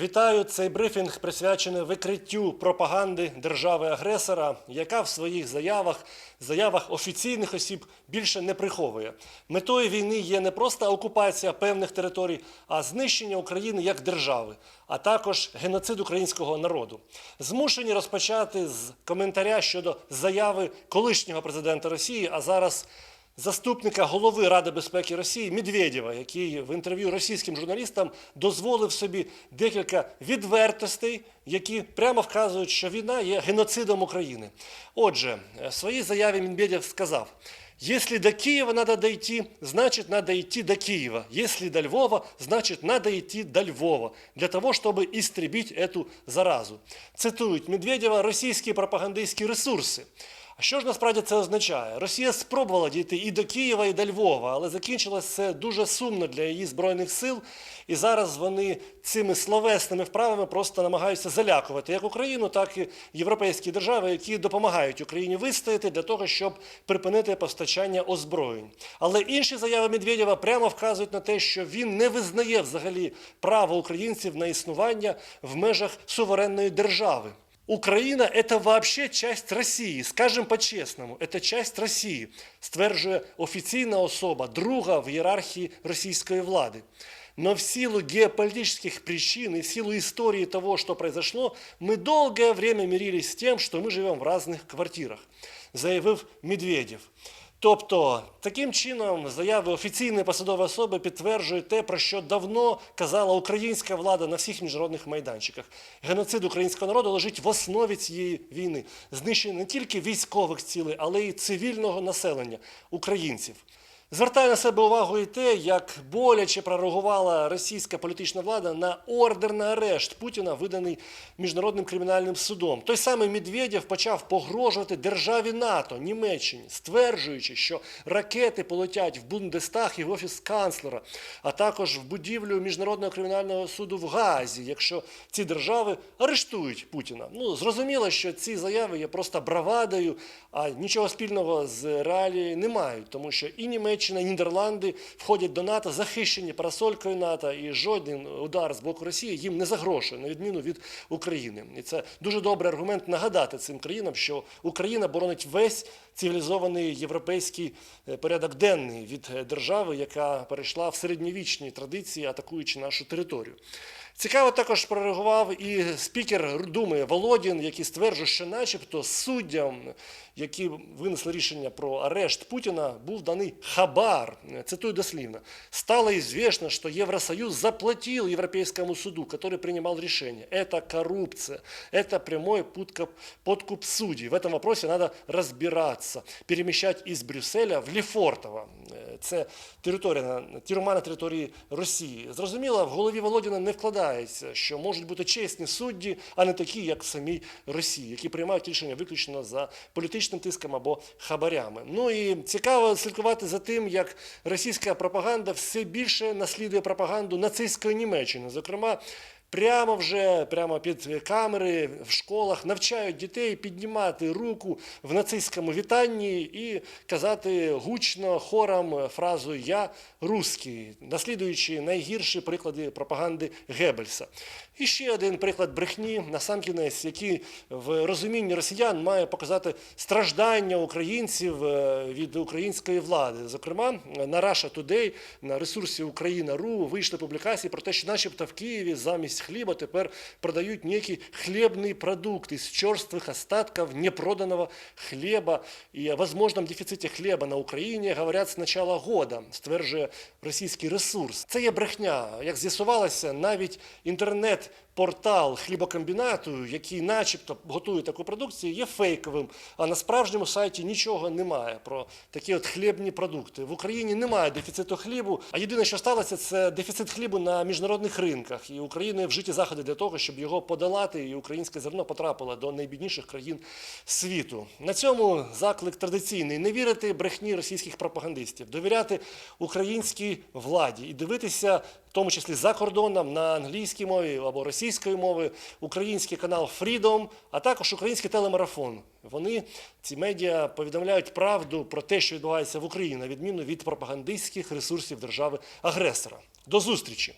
Вітаю цей брифінг присвячений викриттю пропаганди держави-агресора, яка в своїх заявах, заявах офіційних осіб більше не приховує. Метою війни є не просто окупація певних територій, а знищення України як держави, а також геноцид українського народу. Змушені розпочати з коментаря щодо заяви колишнього президента Росії, а зараз заступника голови Ради безпеки Росії Медведєва, який в інтерв'ю російським журналістам дозволив собі декілька відвертостей, які прямо вказують, що війна є геноцидом України. Отже, в своїй заяві Медведєв сказав. Если до Киева надо дойти, значит надо идти до Киева. Если до Львова, значит надо идти до Львова, для того, чтобы истребить эту заразу. Цитують Медведєва російські пропагандистські ресурси. А що ж насправді це означає? Росія спробувала дійти і до Києва, і до Львова, але закінчилось це дуже сумно для її збройних сил. І зараз вони цими словесними вправами просто намагаються залякувати як Україну, так і європейські держави, які допомагають Україні вистояти для того, щоб припинити постачання озброєнь. Але інші заяви Медведєва прямо вказують на те, що він не визнає взагалі право українців на існування в межах суверенної держави. Украина – это вообще часть Росії, скажем по-чесному, это часть Росії, стверджує офіційна особа, друга в ієрархії російської влади. Но в силу геополитических причин и в силу истории того, что произошло, мы долгое время мирились с тем, что мы живем в разных квартирах, заявив Медведєв. Тобто, таким чином, заяви офіційної посадової особи підтверджують те, про що давно казала українська влада на всіх міжнародних майданчиках. Геноцид українського народу лежить в основі цієї війни, знищення не тільки військових цілей, але й цивільного населення українців. Звертає на себе увагу і те, як боляче прореагувала російська політична влада на ордер на арешт Путіна, виданий міжнародним кримінальним судом. Той самий Медведєв почав погрожувати державі НАТО, Німеччині, стверджуючи, що ракети полетять в Бундестаг і в офіс канцлера, а також в будівлю міжнародного кримінального суду в Гаазі, якщо ці держави арештують Путіна. Ну зрозуміло, що ці заяви є просто бравадою, а нічого спільного з реалією не мають, тому що і Німеччина. Німеччина, Нідерланди входять до НАТО, захищені парасолькою НАТО, і жоден удар з боку Росії їм не загрожує, на відміну від України. І це дуже добрий аргумент нагадати цим країнам, що Україна боронить весь цивілізований європейський е, порядок денний від е, держави, яка перейшла в середньовічні традиції, атакуючи нашу територію. Цікаво також прореагував і спікер Думи Володін, який стверджує, що, начебто, суддям, які винесли рішення про арешт Путіна, був даний хабар. Цитую дослівно. Стало известно, что Евросоюз заплатил Европейскому суду, который принимал решение. Это коррупция, это прямой подкуп, подкуп судей. В этом вопросе надо разбираться, перемещать из Брюсселя в Лефортово. Е, Це територія, тюрма на території Росії. Зрозуміло, в голові Володіна не вкладається, що можуть бути чесні судді, а не такі, як в самій Росії, які приймають рішення виключно за політичним тиском або хабарями. Ну і цікаво слідкувати за тим, як російська пропаганда все більше наслідує пропаганду нацистської Німеччини. Зокрема, Прямо вже прямо під камери в школах навчають дітей піднімати руку в нацистському вітанні і казати гучно хором фразу Я русський, наслідуючи найгірші приклади пропаганди Геббельса. І ще один приклад брехні на сам кінець, який в розумінні росіян має показати страждання українців е, від української влади. Зокрема, на Russia Today, на ресурсі Україна.ру вийшли публікації про те, що, начебто, в Києві замість хліба тепер продають некий хлібний продукт із чорствих остатків непроданого хліба. І о дефіциті хліба на Україні говорять з початку года, стверджує російський ресурс. Це є брехня. Як з'ясувалося, навіть інтернет. Портал хлібокомбінату, який начебто готує таку продукцію, є фейковим, а на справжньому сайті нічого немає про такі от хлібні продукти. В Україні немає дефіциту хлібу, а єдине, що сталося, це дефіцит хлібу на міжнародних ринках. І Україною вжиті заходи для того, щоб його подолати, і українське зерно потрапило до найбідніших країн світу. На цьому заклик традиційний не вірити брехні російських пропагандистів, довіряти українській владі і дивитися, в тому числі за кордоном на англійській мові або російської мови, український канал Freedom, а також український телемарафон. Вони ці медіа повідомляють правду про те, що відбувається в Україні, на відміну від пропагандистських ресурсів держави-агресора. До зустрічі!